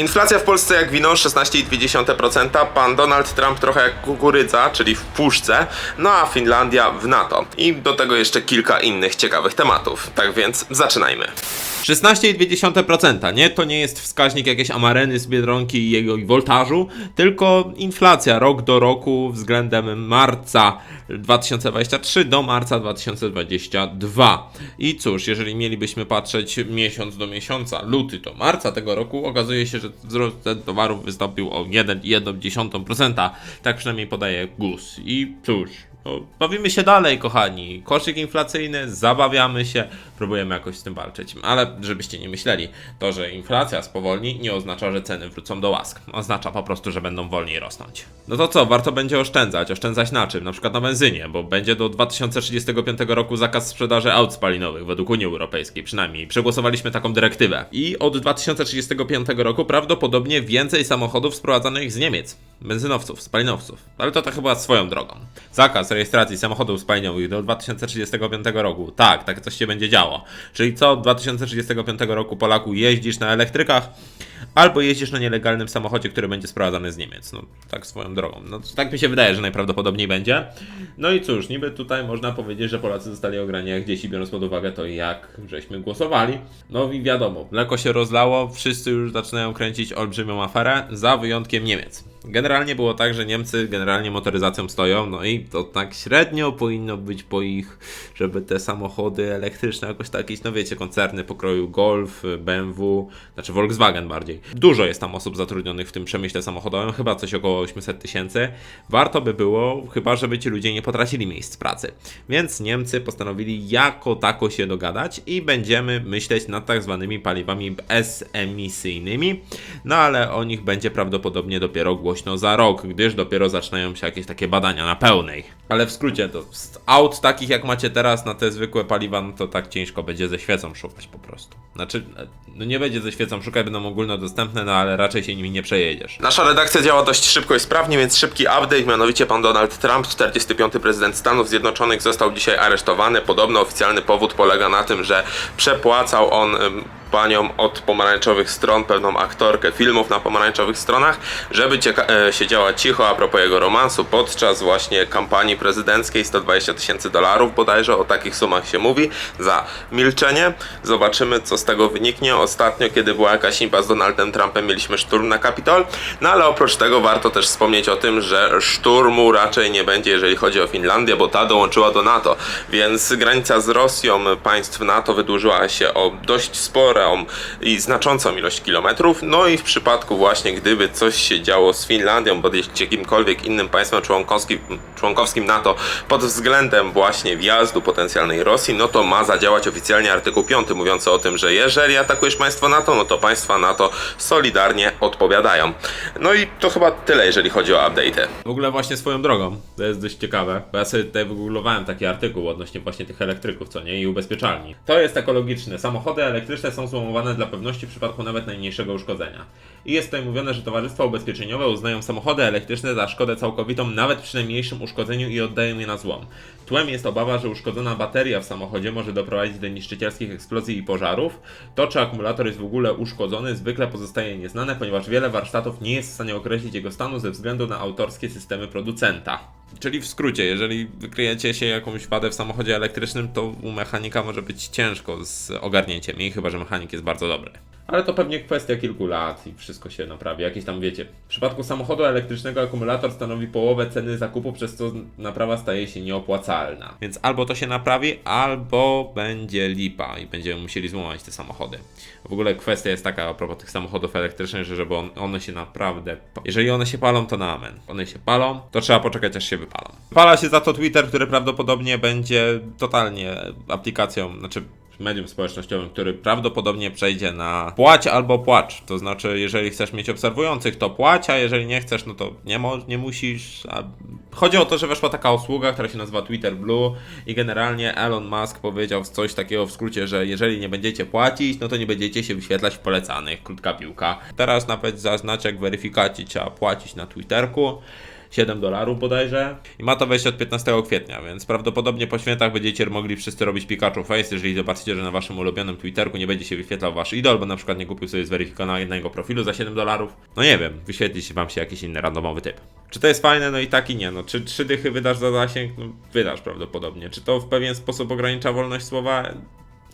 Inflacja w Polsce jak wino 16,2%, pan Donald Trump trochę jak kukurydza, czyli w puszce, no a Finlandia w NATO. I do tego jeszcze kilka innych ciekawych tematów. Tak więc zaczynajmy. 16,2%, nie? To nie jest wskaźnik jakiejś amareny z Biedronki i jego i woltażu, tylko inflacja rok do roku względem marca 2023 do marca 2022. I cóż, jeżeli mielibyśmy patrzeć miesiąc do miesiąca, luty do marca tego roku, okazuje się, że wzrost cen towarów wystąpił o 1,1%. Tak przynajmniej podaje GUS. I cóż, no, bawimy się dalej, kochani. Koszyk inflacyjny, zabawiamy się, próbujemy jakoś z tym walczyć. Ale żebyście nie myśleli, to, że inflacja spowolni, nie oznacza, że ceny wrócą do łask. Oznacza po prostu, że będą wolniej rosnąć. No to co, warto będzie oszczędzać. Oszczędzać na czym? Na przykład na benzynie, bo będzie do 2035 roku zakaz sprzedaży aut spalinowych według Unii Europejskiej, przynajmniej. Przegłosowaliśmy taką dyrektywę. I od 2035 roku prawdopodobnie więcej samochodów sprowadzanych z Niemiec. Benzynowców, spalinowców. Ale to tak chyba swoją drogą. Zakaz rejestracji samochodów spalinowych do 2035 roku. Tak, tak coś się będzie działo. Czyli co od 2035 roku Polaku jeździsz na elektrykach, albo jeździsz na nielegalnym samochodzie, który będzie sprowadzany z Niemiec. No, tak swoją drogą. No, tak mi się wydaje, że najprawdopodobniej będzie. No i cóż, niby tutaj można powiedzieć, że Polacy zostali ograni jak dzieci, biorąc pod uwagę to, jak żeśmy głosowali. No i wiadomo, mleko się rozlało, wszyscy już zaczynają kręcić olbrzymią aferę, za wyjątkiem Niemiec. Generalnie było tak, że Niemcy generalnie motoryzacją stoją, no i to tak średnio powinno być po ich, żeby te samochody elektryczne jakoś tak jakieś, no wiecie, koncerny pokroju Golf, BMW, znaczy Volkswagen bardziej. Dużo jest tam osób zatrudnionych w tym przemyśle samochodowym, chyba coś około 800 tysięcy. Warto by było, chyba żeby ci ludzie nie potracili miejsc pracy. Więc Niemcy postanowili jako tako się dogadać i będziemy myśleć nad tak zwanymi paliwami bezemisyjnymi, no ale o nich będzie prawdopodobnie dopiero głośno za rok, gdyż dopiero zaczynają się jakieś takie badania na pełnej. Ale w skrócie to z aut takich jak macie teraz na te zwykłe paliwa, no to tak ciężko będzie ze świecą szukać po prostu. Znaczy, no nie będzie ze świecą szukać, będą ogólnodostępne, no ale raczej się nimi nie przejedziesz. Nasza redakcja działa dość szybko i sprawnie, więc szybki update, mianowicie pan Donald Trump, 45. prezydent Stanów Zjednoczonych, został dzisiaj aresztowany. Podobno oficjalny powód polega na tym, że przepłacał on panią od pomarańczowych stron, pewną aktorkę filmów na pomarańczowych stronach, żeby e, siedziała cicho a propos jego romansu podczas właśnie kampanii prezydenckiej 120 tysięcy dolarów bodajże, o takich sumach się mówi, za milczenie. Zobaczymy co z tego wyniknie. Ostatnio, kiedy była jakaś impa z Donaldem Trumpem, mieliśmy szturm na Kapitol, no ale oprócz tego warto też wspomnieć o tym, że szturmu raczej nie będzie, jeżeli chodzi o Finlandię, bo ta dołączyła do NATO, więc granica z Rosją państw NATO wydłużyła się o dość sporą i znaczącą ilość kilometrów, no i w przypadku właśnie gdyby coś się działo z Finlandią, bądź jakimkolwiek innym państwem członkowskim, członkowskim NATO pod względem właśnie wjazdu potencjalnej Rosji, no to ma zadziałać oficjalnie artykuł 5 mówiący o tym, że jeżeli atakujesz państwo NATO, no to państwa NATO solidarnie odpowiadają. No i to chyba tyle, jeżeli chodzi o update. W ogóle właśnie swoją drogą, to jest dość ciekawe, bo ja sobie tutaj wygooglowałem taki artykuł odnośnie właśnie tych elektryków, co nie, i ubezpieczalni. To jest ekologiczne. Samochody elektryczne są złomowane dla pewności w przypadku nawet najmniejszego uszkodzenia. I jest tutaj mówione, że towarzystwa ubezpieczeniowe uznają samochody elektryczne za szkodę całkowitą nawet przy najmniejszym uszkodzeniu i oddają je na złom. Tłem jest obawa, że uszkodzona bateria w samochodzie może doprowadzić do niszczycielskich eksplozji i pożarów. To, czy akumulator jest w ogóle uszkodzony, zwykle pozostaje nieznane, ponieważ wiele warsztatów nie jest w stanie określić jego stanu ze względu na autorskie systemy producenta. Czyli w skrócie, jeżeli wykryjecie się jakąś wadę w samochodzie elektrycznym, to u mechanika może być ciężko z ogarnięciem jej, chyba że mechanik jest bardzo dobry. Ale to pewnie kwestia kilku lat i wszystko się naprawi. Jakieś tam wiecie. W przypadku samochodu elektrycznego akumulator stanowi połowę ceny zakupu, przez co naprawa staje się nieopłacalna. Więc albo to się naprawi, albo będzie lipa i będziemy musieli złamać te samochody. W ogóle kwestia jest taka a propos tych samochodów elektrycznych, że żeby on, one się naprawdę. Jeżeli one się palą, to na amen. One się palą, to trzeba poczekać aż się wypalą. Pala się za to Twitter, który prawdopodobnie będzie totalnie aplikacją, znaczy medium społecznościowym, który prawdopodobnie przejdzie na płać albo płacz. To znaczy, jeżeli chcesz mieć obserwujących, to płać, a jeżeli nie chcesz, no to nie, mo- nie musisz. A... Chodzi o to, że weszła taka usługa, która się nazywa Twitter Blue i generalnie Elon Musk powiedział coś takiego w skrócie, że jeżeli nie będziecie płacić, no to nie będziecie się wyświetlać w polecanych. Krótka piłka. Teraz nawet za znaczek weryfikacji trzeba płacić na Twitterku. 7 dolarów bodajże. I ma to wejść od 15 kwietnia, więc prawdopodobnie po świętach będziecie mogli wszyscy robić Pikachu Face, jeżeli zobaczycie, że na waszym ulubionym Twitterku nie będzie się wyświetlał wasz idol, bo na przykład nie kupił sobie zweryfikowanego profilu za 7 dolarów. No nie wiem, wyświetli się wam się jakiś inny randomowy typ. Czy to jest fajne? No i tak i nie. No, czy trzy dychy wydasz za zasięg? No, wydasz prawdopodobnie. Czy to w pewien sposób ogranicza wolność słowa?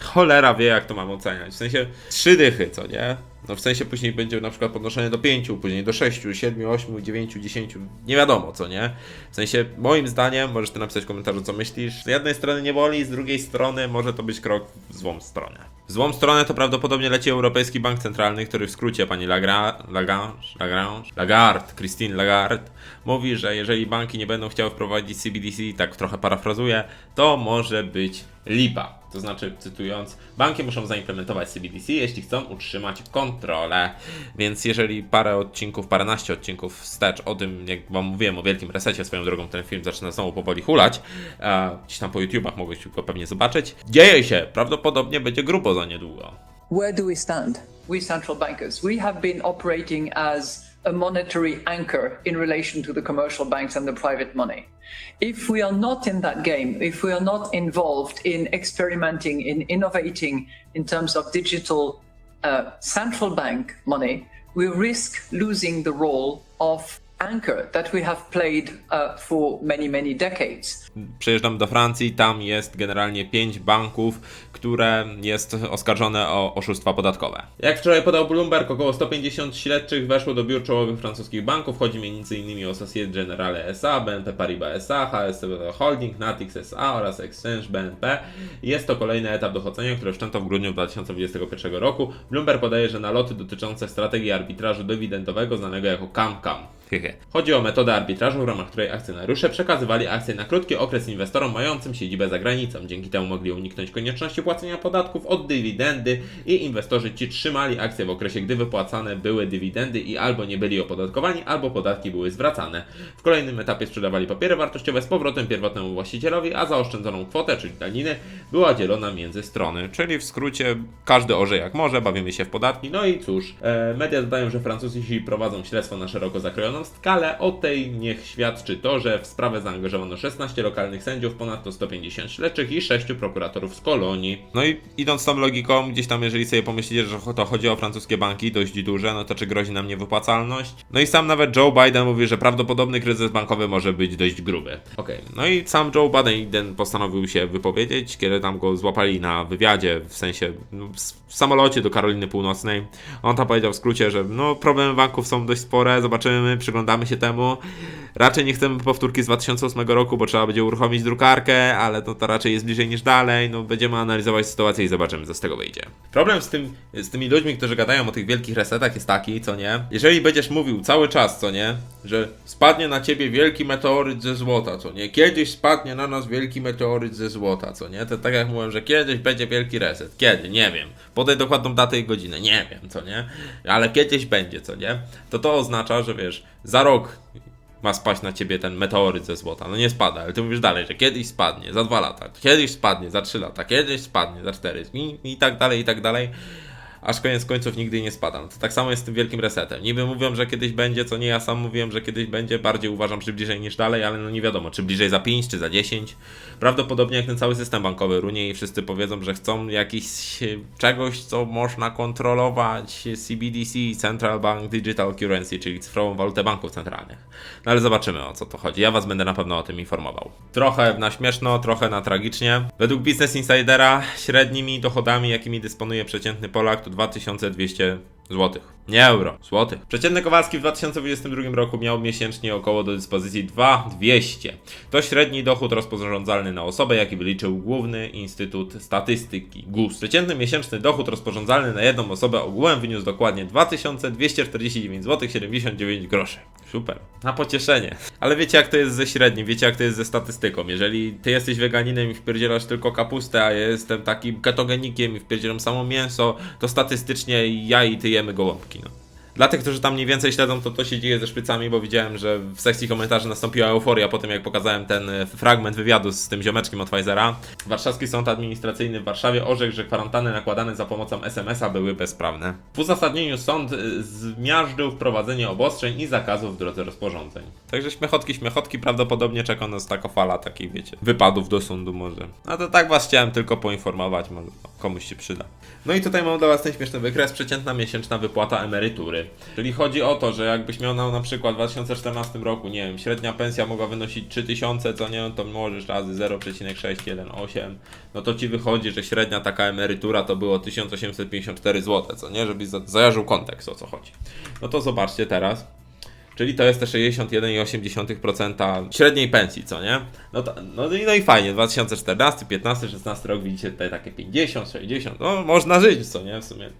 Cholera wie, jak to mam oceniać. W sensie trzy dychy, co nie? No w sensie później będzie na przykład podnoszenie do pięciu, później do sześciu, siedmiu, ośmiu, dziewięciu, dziesięciu. Nie wiadomo, co nie? W sensie, moim zdaniem, możesz ty napisać w komentarzu, co myślisz. Z jednej strony nie boli, z drugiej strony może to być krok w złą stronę. W złą stronę to prawdopodobnie leci Europejski Bank Centralny, który w skrócie pani Lagra, Lagrange, Lagrange, Lagarde, Christine Lagarde, mówi, że jeżeli banki nie będą chciały wprowadzić CBDC, tak trochę parafrazuję, to może być lipa. To znaczy, cytując, banki muszą zaimplementować CBDC, jeśli chcą utrzymać kontrolę. Więc jeżeli parę odcinków, paręnaście odcinków wstecz o tym, jak wam mówiłem o wielkim resecie, swoją drogą ten film zaczyna znowu powoli hulać, a gdzieś tam po YouTubach mogłeś go pewnie zobaczyć, dzieje się, prawdopodobnie będzie grubo za niedługo. Where do we stand? We central bankers, we have been operating as a monetary anchor in relation to the commercial banks and the private money. If we are not in that game, if we are not involved in experimenting, in innovating in terms of digital uh, central bank money, we risk losing the role of anchor that we have played uh, for many, many decades. Przyjeżdżam do Francji, tam jest generalnie 5 banków, które jest oskarżone o oszustwa podatkowe. Jak wczoraj podał Bloomberg, około 150 śledczych weszło do biur czołowych francuskich banków. Chodzi m.in. o Societe Generale SA, BNP Paribas SA, HSBC Holding, Natix SA oraz Exchange BNP. Jest to kolejny etap dochodzenia, które wszczęto w grudniu 2021 roku. Bloomberg podaje, że naloty dotyczące strategii arbitrażu dywidendowego znanego jako CAM-CAM. Hehe. Chodzi o metodę arbitrażu, w ramach której akcjonariusze przekazywali akcje na krótki okres inwestorom mającym siedzibę za granicą. Dzięki temu mogli uniknąć konieczności płacenia podatków od dywidendy i inwestorzy ci trzymali akcje w okresie, gdy wypłacane były dywidendy i albo nie byli opodatkowani, albo podatki były zwracane. W kolejnym etapie sprzedawali papiery wartościowe z powrotem pierwotnemu właścicielowi, a zaoszczędzoną kwotę, czyli daniny, była dzielona między strony. Czyli w skrócie każdy orze jak może, bawimy się w podatki. No i cóż, e, media dodają, że Francuzi prowadzą śledztwo na szeroko zakrojoną skalę. O tej niech świadczy to, że w sprawę zaangażowano 16 lokalnych sędziów, ponadto 150 śledczych i 6 prokuratorów z kolonii. No i idąc tą logiką, gdzieś tam jeżeli sobie pomyślicie, że to chodzi o francuskie banki, dość duże, no to czy grozi nam niewypłacalność? No i sam nawet Joe Biden mówi, że prawdopodobny kryzys bankowy może być dość gruby. Okej, no i sam Joe Biden postanowił się wypowiedzieć, kiedy tam go złapali na wywiadzie, w sensie no, w samolocie do Karoliny Północnej. On tam powiedział w skrócie, że no problemy banków są dość spore, zobaczymy, przyglądamy się temu. Raczej nie chcemy powtórki z 2008 roku, bo trzeba będzie uruchomić drukarkę, ale to, to raczej jest bliżej niż dalej. No będziemy analizować sytuację i zobaczymy, co z tego wyjdzie. Problem z, tym, z tymi ludźmi, którzy gadają o tych wielkich resetach jest taki, co nie? Jeżeli będziesz mówił cały czas, co nie? Że spadnie na ciebie wielki meteoryt ze złota, co nie? Kiedyś spadnie na nas wielki meteoryt ze złota, co nie? To tak jak mówiłem, że kiedyś będzie wielki reset. Kiedy? Nie wiem. Podaj dokładną datę i godzinę. Nie wiem, co nie? Ale kiedyś będzie, co nie? To to oznacza, że wiesz, za rok ma spaść na ciebie ten meteoryt ze złota. No nie spada, ale ty mówisz dalej, że kiedyś spadnie, za dwa lata, kiedyś spadnie, za trzy lata, kiedyś spadnie, za cztery i, i tak dalej, i tak dalej. Aż koniec końców nigdy nie spada. No to tak samo jest z tym wielkim resetem. Niby mówią, że kiedyś będzie, co nie ja sam mówiłem, że kiedyś będzie, bardziej uważam, że bliżej niż dalej, ale no nie wiadomo, czy bliżej za 5, czy za 10. Prawdopodobnie jak ten cały system bankowy runie i wszyscy powiedzą, że chcą jakiś e, czegoś, co można kontrolować CBDC, Central Bank Digital Currency, czyli cyfrową walutę banków centralnych. No ale zobaczymy o co to chodzi. Ja was będę na pewno o tym informował. Trochę na śmieszno, trochę na tragicznie. Według Business Insidera średnimi dochodami, jakimi dysponuje przeciętny Polak, to 2200 złotych. Nie euro, złotych. Przeciętny Kowalski w 2022 roku miał miesięcznie około do dyspozycji 2200. To średni dochód rozporządzalny na osobę, jaki wyliczył Główny Instytut Statystyki GUS. Przeciętny miesięczny dochód rozporządzalny na jedną osobę ogółem wyniósł dokładnie 2249 zł 79 groszy. Super. Na pocieszenie. Ale wiecie jak to jest ze średnim, wiecie jak to jest ze statystyką. Jeżeli ty jesteś weganinem i wpierdzielasz tylko kapustę, a ja jestem takim ketogenikiem i wpierdzielam samo mięso, to statystycznie ja i ty jemy gołąbki, no. Dla tych, którzy tam mniej więcej śledzą, to to się dzieje ze szprycami, bo widziałem, że w sekcji komentarzy nastąpiła euforia po tym, jak pokazałem ten e, fragment wywiadu z tym ziomeczkiem od Pfizera. Warszawski Sąd Administracyjny w Warszawie orzekł, że kwarantanny nakładane za pomocą SMS-a były bezprawne. W uzasadnieniu sąd e, zmiażdżył wprowadzenie obostrzeń i zakazów w drodze rozporządzeń. Także śmiechotki, śmiechotki, prawdopodobnie czeka nas taka fala takich, wiecie, wypadów do sądu może. No to tak was chciałem tylko poinformować, może komuś się przyda. No i tutaj mam dla was ten śmieszny wykres, przeciętna miesięczna wypłata emerytury. Czyli chodzi o to, że jakbyś miał na, na przykład w 2014 roku, nie wiem, średnia pensja mogła wynosić 3000, co nie, to możesz razy 0,618, no to ci wychodzi, że średnia taka emerytura to było 1854 zł, co nie, żebyś za- zajarzył kontekst o co chodzi. No to zobaczcie teraz. Czyli to jest te 61,8% średniej pensji, co nie? No, to, no, i- no i fajnie, 2014, 15, 16 rok widzicie tutaj takie 50, 60, no można żyć, co nie? W sumie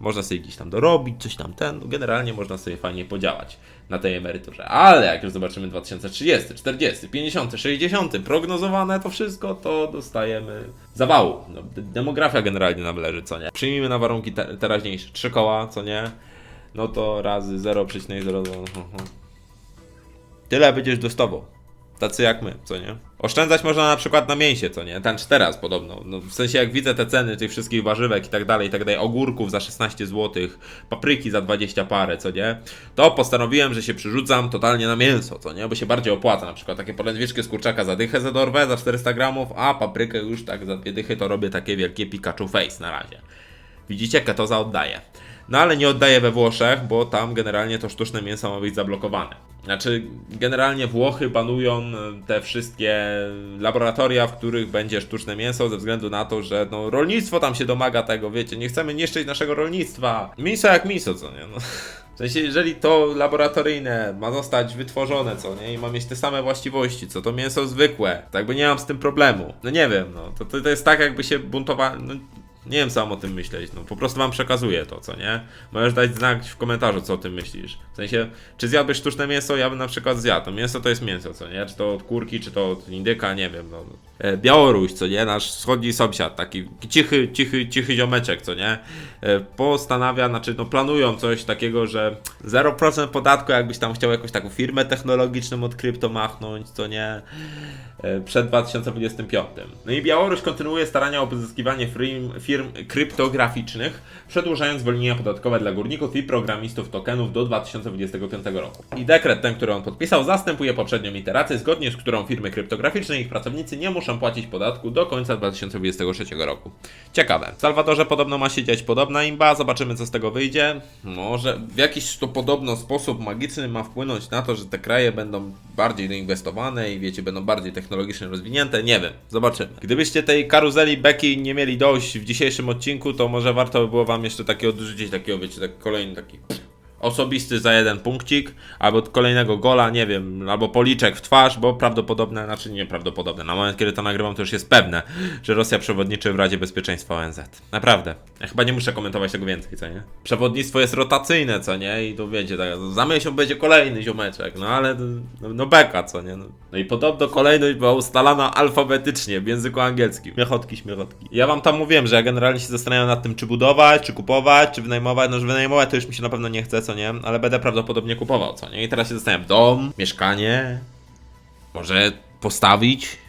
można sobie gdzieś tam dorobić, coś tam ten, no, generalnie można sobie fajnie podziałać na tej emeryturze. Ale jak już zobaczymy 2030, 40, 50, 60, prognozowane to wszystko, to dostajemy zawału. No, de- demografia generalnie nam leży, co nie? Przyjmijmy na warunki te, teraźniejsze, trzy koła, co nie? No to razy 0,02. mhm. Tyle będziesz dostawał. Tacy jak my, co nie? Oszczędzać można na przykład na mięsie, co nie? Tańcz teraz podobno. No, w sensie jak widzę te ceny tych wszystkich warzywek i tak dalej, i tak dalej, ogórków za 16 zł, papryki za 20 parę, co nie? To postanowiłem, że się przyrzucam totalnie na mięso, co nie? Bo się bardziej opłaca. Na przykład takie polędwiczki z kurczaka za dychę za dorwę, za 400 gramów, a paprykę już tak za dwie dychy to robię takie wielkie Pikachu face na razie. Widzicie, ketoza oddaje. No ale nie oddaje we Włoszech, bo tam generalnie to sztuczne mięso ma być zablokowane. Znaczy, generalnie Włochy banują e, te wszystkie laboratoria, w których będzie sztuczne mięso, ze względu na to, że no, rolnictwo tam się domaga tego, wiecie, nie chcemy niszczyć naszego rolnictwa. Miso jak miso, co nie? No. W sensie, jeżeli to laboratoryjne ma zostać wytworzone, co nie, i ma mieć te same właściwości, co to mięso zwykłe, to jakby nie mam z tym problemu. No nie wiem, no, to, to, jest tak, jakby się buntowali, no, nie wiem, mam o tym myśleć. No, po prostu wam przekazuję to, co nie? Możesz dać znak w komentarzu, co o tym myślisz. W sensie, czy zjadłbyś sztuczne mięso? Ja bym na przykład zjadł. No, mięso to jest mięso, co nie? Czy to od kurki, czy to od indyka, nie wiem. No. E, Białoruś, co nie? Nasz wschodni sąsiad, taki cichy, cichy, cichy ziomeczek, co nie? E, postanawia, znaczy, no planują coś takiego, że 0% podatku, jakbyś tam chciał jakąś taką firmę technologiczną od krypto machnąć, co nie? E, przed 2025. No i Białoruś kontynuuje starania o pozyskiwanie firm, firm kryptograficznych, przedłużając zwolnienia podatkowe dla górników i programistów tokenów do 2025 roku. I dekret ten, który on podpisał, zastępuje poprzednią iterację, zgodnie z którą firmy kryptograficzne i ich pracownicy nie muszą płacić podatku do końca 2023 roku. Ciekawe. W Salwadorze podobno ma się dziać podobna imba, zobaczymy co z tego wyjdzie. Może w jakiś to podobno sposób magiczny ma wpłynąć na to, że te kraje będą bardziej doinwestowane i wiecie, będą bardziej technologicznie rozwinięte, nie wiem, zobaczymy. Gdybyście tej karuzeli beki nie mieli dość w dzisiejszym odcinku, to może warto by było wam jeszcze takiego odrzucić, takiego wiecie, tak kolejny taki osobisty za jeden punkcik, albo kolejnego gola, nie wiem, albo policzek w twarz, bo prawdopodobne, znaczy nieprawdopodobne, na moment kiedy to nagrywam to już jest pewne, że Rosja przewodniczy w Radzie Bezpieczeństwa ONZ. Naprawdę. Ja chyba nie muszę komentować tego więcej, co nie? Przewodnictwo jest rotacyjne, co nie? I to wiecie, tak, za miesiąc będzie kolejny ziomeczek, no ale no, no beka, co nie? No. no i podobno kolejność była ustalana alfabetycznie w języku angielskim. Śmiechotki, śmiechotki. Ja wam tam mówiłem, że ja generalnie się zastanawiam nad tym, czy budować, czy kupować, czy wynajmować. No, że wynajmować to już mi się na pewno nie chce, co nie? Ale będę prawdopodobnie kupował, co nie? I teraz się zastanawiam, dom, mieszkanie, może postawić?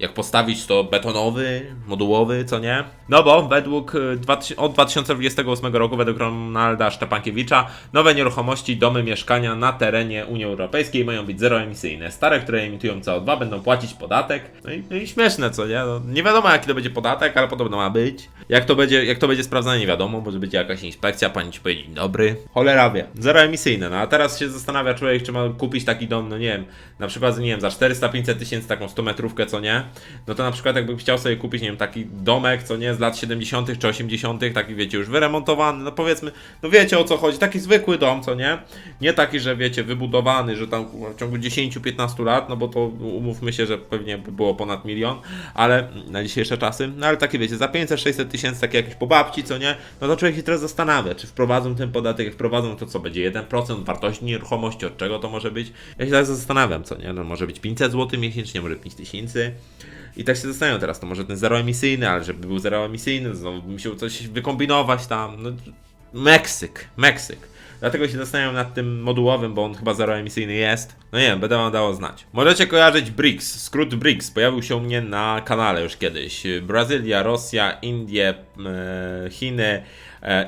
Jak postawić to betonowy, modułowy, co nie? No bo według y, 2000 od 2028 roku, według Ronalda Szczepankiewicza, nowe nieruchomości, domy, mieszkania na terenie Unii Europejskiej mają być zeroemisyjne. Stare, które emitują CO2, będą płacić podatek. No i, no i śmieszne, co nie? No, nie wiadomo, jaki to będzie podatek, ale podobno ma być. Jak to będzie, jak to będzie sprawdzane, nie wiadomo. Może będzie jakaś inspekcja, pani ci powie dobry. Cholera wie. Zeroemisyjne. No a teraz się zastanawia człowiek, czy ma kupić taki dom, no nie wiem, na przykład, nie wiem, za 400-500 tysięcy taką 100 metrówkę, co nie? No to na przykład jakbym chciał sobie kupić, nie wiem, taki domek, co nie, z lat 70. czy 80., taki wiecie, już wyremontowany, no powiedzmy, no wiecie o co chodzi, taki zwykły dom, co nie? Nie taki, że wiecie, wybudowany, że tam w ciągu 10-15 lat, no bo to umówmy się, że pewnie by było ponad milion, ale na dzisiejsze czasy, no ale takie wiecie, za 500-600 tysięcy, takie jakieś po babci, co nie? No to człowiek się teraz zastanawia, czy wprowadzą ten podatek, jak wprowadzą, to co będzie, 1% wartości nieruchomości, od czego to może być? Ja się teraz zastanawiam, co nie? No może być 500 zł miesięcznie, może 5000 i tak się zastanawiam teraz, to może ten zeroemisyjny, ale żeby był zeroemisyjny, znowu by musiał coś wykombinować tam. No, Meksyk, Meksyk. Dlatego się zastanawiam nad tym modułowym, bo on chyba zeroemisyjny jest. No nie wiem, będę wam dało znać. Możecie kojarzyć BRICS, skrót BRICS, pojawił się u mnie na kanale już kiedyś. Brazylia, Rosja, Indie, e, Chiny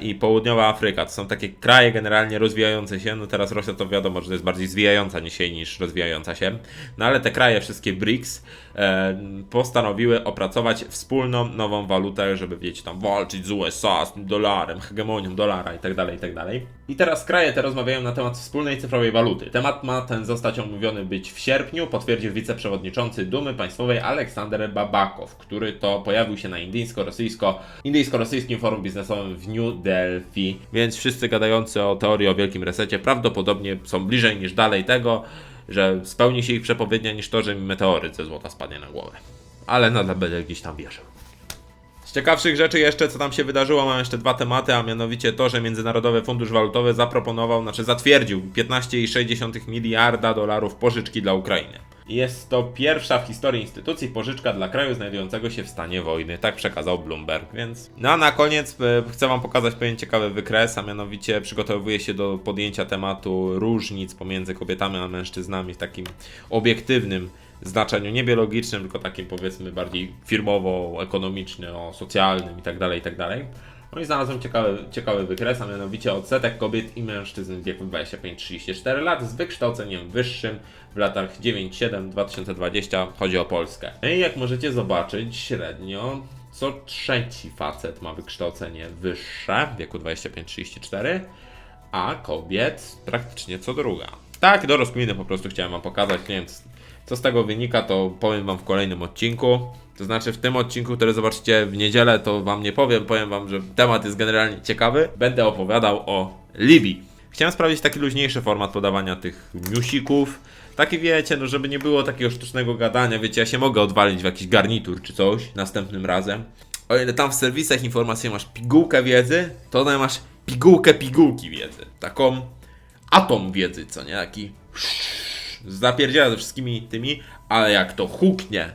i Południowa Afryka. To są takie kraje generalnie rozwijające się. No teraz Rosja to wiadomo, że to jest bardziej zwijająca się niż rozwijająca się. No ale te kraje, wszystkie BRICS, e, postanowiły opracować wspólną nową walutę, żeby wiecie, tam walczyć z USA, z dolarem, hegemonią dolara i tak dalej, i tak dalej. I teraz kraje te rozmawiają na temat wspólnej cyfrowej waluty. Temat ma ten zostać omówiony być w sierpniu, potwierdził wiceprzewodniczący Dumy Państwowej Aleksander Babakow, który to pojawił się na indyjsko-rosyjsko, indyjsko-rosyjskim forum biznesowym w New Delphi. Więc wszyscy gadający o teorii o wielkim resecie prawdopodobnie są bliżej niż dalej tego, że spełni się ich przepowiednia niż to, że mi meteoryt ze złota spadnie na głowę. Ale nadal będę gdzieś tam wierzył. Z ciekawszych rzeczy jeszcze, co tam się wydarzyło, mam jeszcze dwa tematy, a mianowicie to, że Międzynarodowy Fundusz Walutowy zaproponował, znaczy zatwierdził 15,6 miliarda dolarów pożyczki dla Ukrainy. Jest to pierwsza w historii instytucji pożyczka dla kraju znajdującego się w stanie wojny, tak przekazał Bloomberg, więc... No a na koniec e, chcę wam pokazać pewien ciekawy wykres, a mianowicie przygotowuję się do podjęcia tematu różnic pomiędzy kobietami a mężczyznami w takim obiektywnym znaczeniu nie biologicznym, tylko takim powiedzmy bardziej firmowo-ekonomicznym, o socjalnym i tak No i znalazłem ciekawy, ciekawy wykres, a mianowicie odsetek kobiet i mężczyzn w wieku 25-34 lat z wykształceniem wyższym w latach 9-7-2020, chodzi o Polskę. No i jak możecie zobaczyć, średnio co trzeci facet ma wykształcenie wyższe w wieku 25-34, a kobiet praktycznie co druga. Tak, do rozkminy po prostu chciałem Wam pokazać, nie wiem c- co z tego wynika, to powiem Wam w kolejnym odcinku. To znaczy w tym odcinku, który zobaczycie w niedzielę, to Wam nie powiem, powiem Wam, że temat jest generalnie ciekawy. Będę opowiadał o Libii. Chciałem sprawdzić taki luźniejszy format podawania tych newsików. Taki wiecie, no żeby nie było takiego sztucznego gadania, wiecie, ja się mogę odwalić w jakiś garnitur czy coś następnym razem. O ile tam w serwisach informacyjnych masz pigułkę wiedzy, to tutaj masz pigułkę pigułki wiedzy. Taką atom wiedzy, co nie? Taki zapierdziela ze wszystkimi tymi, ale jak to huknie,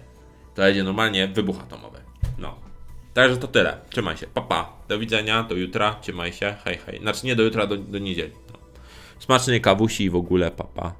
to będzie normalnie wybuch atomowy. No. Także to tyle. Trzymaj się. Papa. Pa. Do widzenia. Do jutra. Trzymaj się. Hej, hej. Znaczy nie do jutra, do, do niedzieli. No. Kawusi i w ogóle. Papa. Pa.